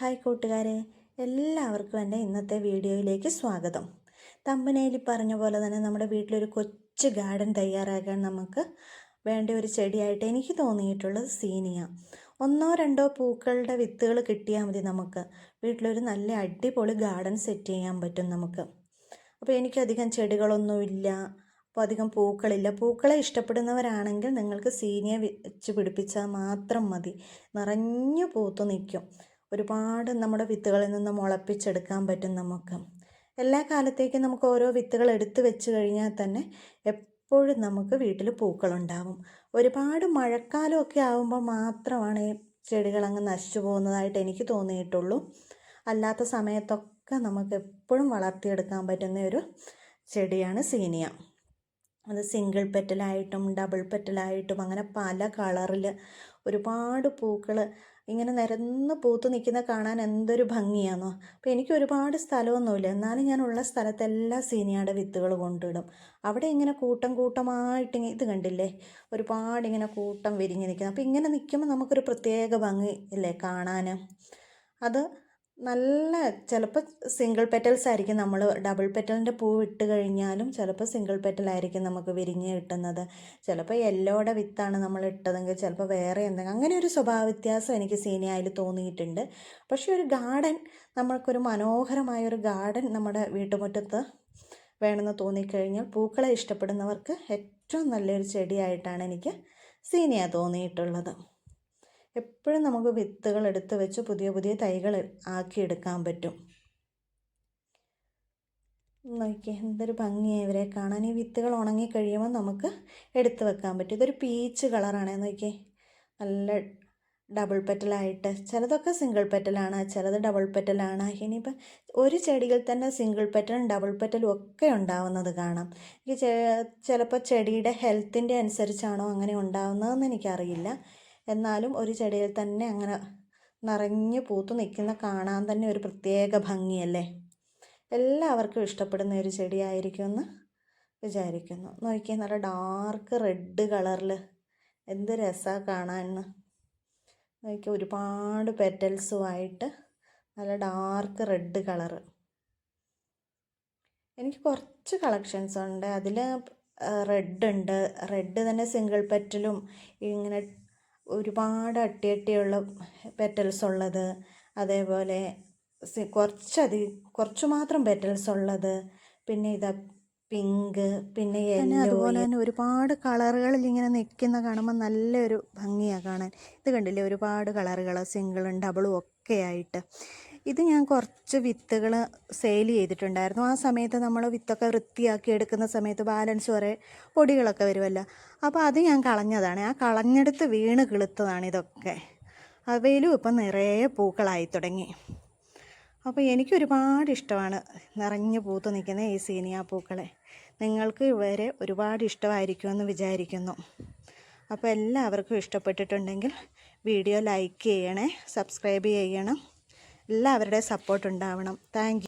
Hi കൂട്ടുകാരെ എല്ലാവർക്കും എന്റെ ഇന്നത്തെ വീഡിയോയിലേക്ക് സ്വാഗതം. തമ്പനയിൽ പറഞ്ഞ പോലെ തന്നെ നമ്മുടെ വീട്ടിലൊരു കൊച്ചു ഗാർഡൻ തയ്യാറാക്കാൻ നമുക്ക് വേണ്ട ഒരു ചെടിയായിട്ട് എനിക്ക് തോന്നിയിട്ടുള്ളത് സീനിയ. ഒന്നോ രണ്ടോ പൂക്കളുടെ വിത്തുകൾ കിട്ടിയാൽ മതി നമുക്ക്. വീട്ടിലൊരു നല്ല അടിപൊളി ഗാർഡൻ സെറ്റ് ചെയ്യാൻ പറ്റും നമുക്ക്. അപ്പോൾ എനിക്കധികം ചെടികളൊന്നുമില്ല അപ്പോൾ അധികം പൂക്കളില്ല. പൂക്കളെ ഇഷ്ടപ്പെടുന്നവരാണെങ്കിൽ നിങ്ങൾക്ക് സീനിയ വെച്ച് പിടിപ്പിച്ചാൽ മാത്രം മതി. നിറഞ്ഞു പൂത്തു നിൽക്കും. ഒരുപാട് നമ്മുടെ വിത്തുകളിൽ നിന്ന് മുളപ്പിച്ചെടുക്കാൻ പറ്റും നമുക്ക്. എല്ലാ കാലത്തേക്കും നമുക്ക് ഓരോ വിത്തുകൾ എടുത്തു വെച്ച് കഴിഞ്ഞാൽ തന്നെ എപ്പോഴും നമുക്ക് വീട്ടിൽ പൂക്കളുണ്ടാവും ഒരുപാട് മഴക്കാലമൊക്കെ ആകുമ്പോൾ മാത്രമാണ് ഈ ചെടികൾ അങ്ങ് നശിച്ചു പോകുന്നതായിട്ട് എനിക്ക് തോന്നിയിട്ടുള്ളൂ. അല്ലാത്ത സമയത്തൊക്കെ നമുക്ക് എപ്പോഴും വളർത്തിയെടുക്കാൻ പറ്റുന്ന ഒരു ചെടിയാണ് സീനിയ. അത് സിംഗിൾ പെറ്റലായിട്ടും ഡബിൾ പെറ്റലായിട്ടും അങ്ങനെ പല കളറിൽ ഒരുപാട് പൂക്കൾ ഇങ്ങനെ നിരന്ന് പൂത്ത് നിൽക്കുന്ന കാണാൻ എന്തൊരു ഭംഗിയാണോ അപ്പോൾ എനിക്ക് ഒരുപാട് സ്ഥലമൊന്നുമില്ല. എന്നാലും ഞാൻ ഉള്ള സ്ഥലത്തെല്ലാം സീനിയയുടെ വിത്തുകൾ കൊണ്ടിടും അവിടെ ഇങ്ങനെ കൂട്ടം കൂട്ടമായിട്ട് ഇത് കണ്ടില്ലേ? ഒരുപാട് ഇങ്ങനെ കൂട്ടം വിരിഞ്ഞ് നിൽക്കുന്നത് അപ്പോൾ ഇങ്ങനെ നിൽക്കുമ്പോൾ നമുക്കൊരു പ്രത്യേക ഭംഗി ഇല്ലേ കാണാൻ അത് നല്ല ചിലപ്പോൾ സിംഗിൾ പെറ്റൽസ് ആയിരിക്കും നമ്മൾ ഡബിൾ പെറ്റലിന്റെ പൂ ഇട്ട് കഴിഞ്ഞാലും ചിലപ്പോൾ സിംഗിൾ പെറ്റലായിരിക്കും നമുക്ക് വിരിഞ്ഞ് കിട്ടുന്നത്. ചിലപ്പോൾ യെല്ലോയുടെ വിത്താണ് നമ്മൾ ഇട്ടതെങ്കിൽ ചിലപ്പോൾ വേറെ എന്തെങ്കിലും അങ്ങനെ ഒരു സ്വഭാവ വ്യത്യാസം എനിക്ക് സീനിയായി തോന്നിയിട്ടുണ്ട്. പക്ഷേ ഒരു ഗാർഡൻ നമ്മൾക്കൊരു മനോഹരമായ ഒരു ഗാർഡൻ നമ്മുടെ വീട്ടുമുറ്റത്ത് വേണമെന്ന് തോന്നിക്കഴിഞ്ഞാൽ പൂക്കളെ ഇഷ്ടപ്പെടുന്നവർക്ക് ഏറ്റവും നല്ലൊരു ചെടിയായിട്ടാണ് എനിക്ക് സീനിയ തോന്നിയിട്ടുള്ളത്. എപ്പോഴും നമുക്ക് വിത്തുകൾ എടുത്ത് വെച്ച് പുതിയ പുതിയ തൈകൾ ആക്കിയെടുക്കാൻ പറ്റും. നോക്കിയേ എന്തൊരു ഭംഗിയാണ് ഇവരെ കാണാൻ. ഈ വിത്തുകൾ ഉണങ്ങി കഴിയുമ്പോൾ നമുക്ക് എടുത്ത് വെക്കാൻ പറ്റും. ഇതൊരു പീച്ച് കളറാണ്. നോക്കിയേ നല്ല ഡബിൾ പെറ്റലായിട്ട്. ചിലതൊക്കെ സിംഗിൾ പെറ്റലാണ് ചിലത് ഡബിൾ പെറ്റലാണ്. ഇനിയിപ്പോൾ ഒരു ചെടിയിൽ തന്നെ സിംഗിൾ പെറ്റലും ഡബിൾ പെറ്റലും ഒക്കെ ഉണ്ടാവുന്നത് കാണാം. ചിലപ്പോൾ ചെടിയുടെ ഹെൽത്തിന്റെ അനുസരിച്ചാണോ അങ്ങനെ ഉണ്ടാവുന്നതെന്ന് എനിക്കറിയില്ല. എന്നാലും ഒരു ചെടിയിൽ തന്നെ അങ്ങനെ നിറഞ്ഞ് പൂത്തു നിൽക്കുന്ന കാണാൻ തന്നെ ഒരു പ്രത്യേക ഭംഗിയല്ലേ? എല്ലാവർക്കും ഇഷ്ടപ്പെടുന്ന ഒരു ചെടിയായിരിക്കുമെന്ന് വിചാരിക്കുന്നു. നോക്കിയാൽ നല്ല ഡാർക്ക് റെഡ് കളറിൽ എന്ത് രസമാണ് കാണാൻ നോക്കിയാൽ ഒരുപാട് പെറ്റൽസുമായിട്ട് നല്ല ഡാർക്ക് റെഡ് കളറ് എനിക്ക് കുറച്ച് കളക്ഷൻസ് ഉണ്ട്. അതിൽ റെഡ് ഉണ്ട്. റെഡ് തന്നെ സിംഗിൾ പെറ്റലും ഇങ്ങനെ ഒരുപാട് അട്ടിയട്ടിയുള്ള പെറ്റൽസ് ഉള്ളത്. അതേപോലെ കുറച്ചധികം കുറച്ചു മാത്രം പെറ്റൽസ് ഉള്ളത്. പിന്നെ ഇതാ പിങ്ക് പിന്നെ പിന്നെ അതുപോലെ തന്നെ ഒരുപാട് കളറുകളിൽ ഇങ്ങനെ നിൽക്കുന്ന കാണുമ്പോൾ നല്ലൊരു ഭംഗിയാണ് കാണാൻ. ഇത് കണ്ടില്ലേ? ഒരുപാട് കളറുകൾ സിംഗിളും ഡബിളും ഒക്കെ ആയിട്ട്. ഇത് ഞാൻ കുറച്ച് വിത്തുകൾ സെയിൽ ചെയ്തിട്ടുണ്ടായിരുന്നു. ആ സമയത്ത് നമ്മൾ വിത്തൊക്കെ വൃത്തിയാക്കി എടുക്കുന്ന സമയത്ത് ബാലൻസ് കുറേ പൊടികളൊക്കെ വരുമല്ലോ. അപ്പോൾ അത് ഞാൻ കളഞ്ഞതാണ്. ആ കളഞ്ഞെടുത്ത് വീണ് കിളുത്തതാണ് ഇതൊക്കെ. അവയിലും ഇപ്പം നിറയെ പൂക്കളായി തുടങ്ങി. അപ്പോൾ എനിക്ക് ഒരുപാട് ഇഷ്ടമാണ് നിറഞ്ഞു പൂത്ത് നിൽക്കുന്ന ഈ സീനിയ പൂക്കളെ നിങ്ങൾക്ക് ഇവരെ ഒരുപാട് ഇഷ്ടമായിരിക്കുമെന്ന് വിചാരിക്കുന്നു. അപ്പോൾ എല്ലാവർക്കും ഇഷ്ടപ്പെട്ടിട്ടുണ്ടെങ്കിൽ വീഡിയോ ലൈക്ക് ചെയ്യണേ സബ്സ്ക്രൈബ് ചെയ്യണം. എല്ലാവരുടെയും സപ്പോർട്ട് ഉണ്ടാവണം. താങ്ക്